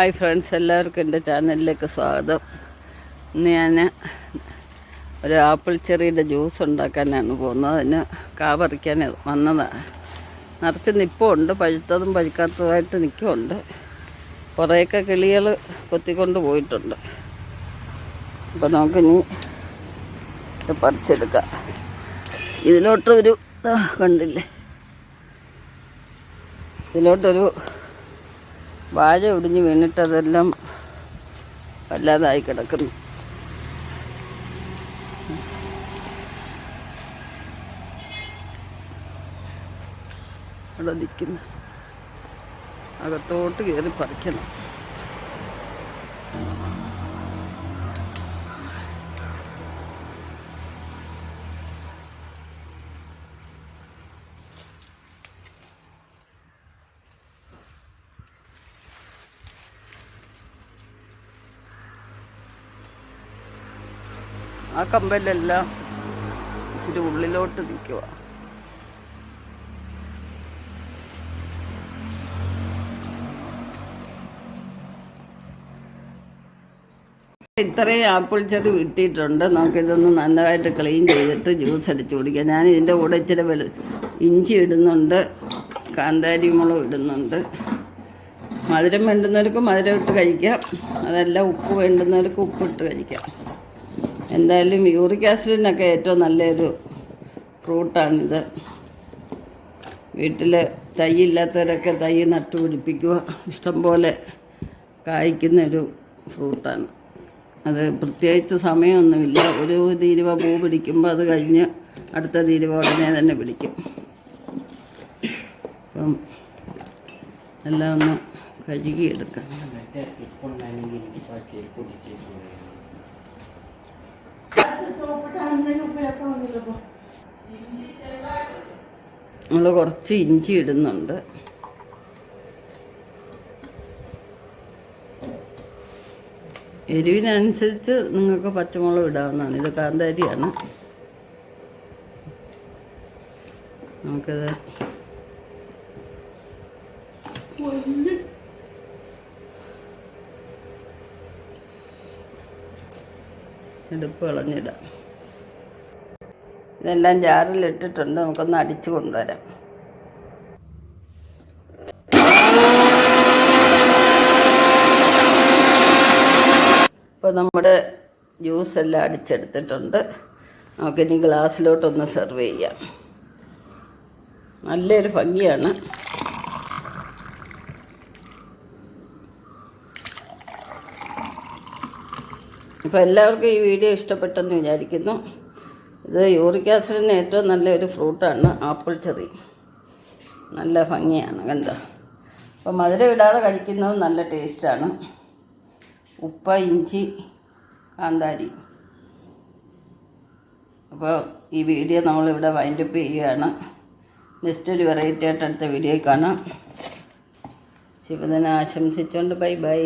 Hi friends എല്ലാവർക്കും എന്റെ ചാനലിലേക്ക് സ്വാഗതം. ഇന്ന് ഞാൻ ഒരു ആപ്പിൾ ചെറിയുടെ ജ്യൂസ് ഉണ്ടാക്കാനാണ് പോകുന്നത്. അതിന് കാവറിക്കാൻ വന്നതാണ് നിറച്ച് നിപ്പമുണ്ട് പഴുത്തതും പഴുക്കാത്തതുമായിട്ട് നിൽക്കുമുണ്ട് കുറേയൊക്കെ കിളികൾ കൊത്തിക്കൊണ്ട് പോയിട്ടുണ്ട്. അപ്പോൾ നമുക്കിനി ഇത് പറിച്ചെടുക്കാം. ഇതിലോട്ടൊരു കണ്ടില്ലേ? ഇതിലോട്ടൊരു വാഴ ഒടിഞ്ഞ് വീണിട്ട് അതെല്ലാം വല്ലാതായി കിടക്കുന്നു. അവിടെ നിൽക്കുന്നു. അകത്തോട്ട് കയറി പറിക്കണം. ആ കമ്പലെല്ലാം ഇച്ചിരി ഉള്ളിലോട്ട് നിൽക്കുക ഇത്രയും ആപ്പിൾ ചെറി വിട്ടിട്ടുണ്ട്. നമുക്കിതൊന്ന് നന്നായിട്ട് ക്ലീൻ ചെയ്തിട്ട് ജ്യൂസ് അടിച്ച് കുടിക്കാം. ഞാൻ ഇതിന്റെ കൂടെ ഇച്ചിരി വെളു ഇഞ്ചി ഇടുന്നുണ്ട്. കാന്താരി മുളക് ഇടുന്നുണ്ട്. മധുരം വേണ്ടുന്നവർക്ക് മധുരം ഇട്ട് കഴിക്കാം. അതല്ല ഉപ്പ് വേണ്ടുന്നവർക്ക് ഉപ്പിട്ട് കഴിക്കാം. എന്തായാലും യൂറിക് ആസിഡിനൊക്കെ ഏറ്റവും നല്ലൊരു ഫ്രൂട്ടാണിത്. വീട്ടിൽ തൈ ഇല്ലാത്തവരൊക്കെ തൈ നട്ടുപിടിപ്പിക്കുക ഇഷ്ടംപോലെ കായ്ക്കുന്നൊരു ഫ്രൂട്ടാണ്. അത് പ്രത്യേകിച്ച് സമയമൊന്നുമില്ല. ഒരു തീരുവ പൂ പിടിക്കുമ്പോൾ അത് കഴിഞ്ഞ് അടുത്ത തീരുവ ഉടനെ തന്നെ പിടിക്കും. അപ്പം എല്ലാം ഒന്ന് കഴുകിയെടുക്കാം. നമ്മൾ കുറച്ച് ഇഞ്ചി ഇടുന്നുണ്ട്. എരിവിനനുസരിച്ച് നിങ്ങൾക്ക് പച്ചമുളക് ഇടാവുന്നതാണ്. ഇത് കാന്താരിയാണ്. നമുക്കത് എടുപ്പ് കളഞ്ഞിടാം. ഇതെല്ലാം ജാറിലിട്ടിട്ടുണ്ട്. നമുക്കൊന്ന് അടിച്ചു കൊണ്ടുവരാം. ഇപ്പോൾ നമ്മുടെ ജ്യൂസ് എല്ലാം അടിച്ചെടുത്തിട്ടുണ്ട്. നമുക്കിനി ഗ്ലാസ്സിലോട്ടൊന്ന് സെർവ് ചെയ്യാം. നല്ലൊരു ഭംഗിയാണ്. അപ്പോൾ എല്ലാവർക്കും ഈ വീഡിയോ ഇഷ്ടപ്പെട്ടെന്ന് വിചാരിക്കുന്നു. ഇത് യൂറിക് ആസിഡിന് ഏറ്റവും നല്ലൊരു ഫ്രൂട്ടാണ് ആപ്പിൾ ചെറി. നല്ല ഭംഗിയാണ് കണ്ടോ? അപ്പോൾ മധുര ഇടാതെ കഴിക്കുന്നത് നല്ല ടേസ്റ്റാണ്. ഉപ്പ് ഇഞ്ചി കാന്താരി. അപ്പോൾ ഈ വീഡിയോ നമ്മളിവിടെ വൈൻഡപ്പ് ചെയ്യുകയാണ്. നെക്സ്റ്റ് ഒരു വെറൈറ്റി ആയിട്ട് അടുത്ത വീഡിയോയിൽ കാണാം. ശിവദിനം ആശംസിച്ചുകൊണ്ട് ബൈ ബൈ.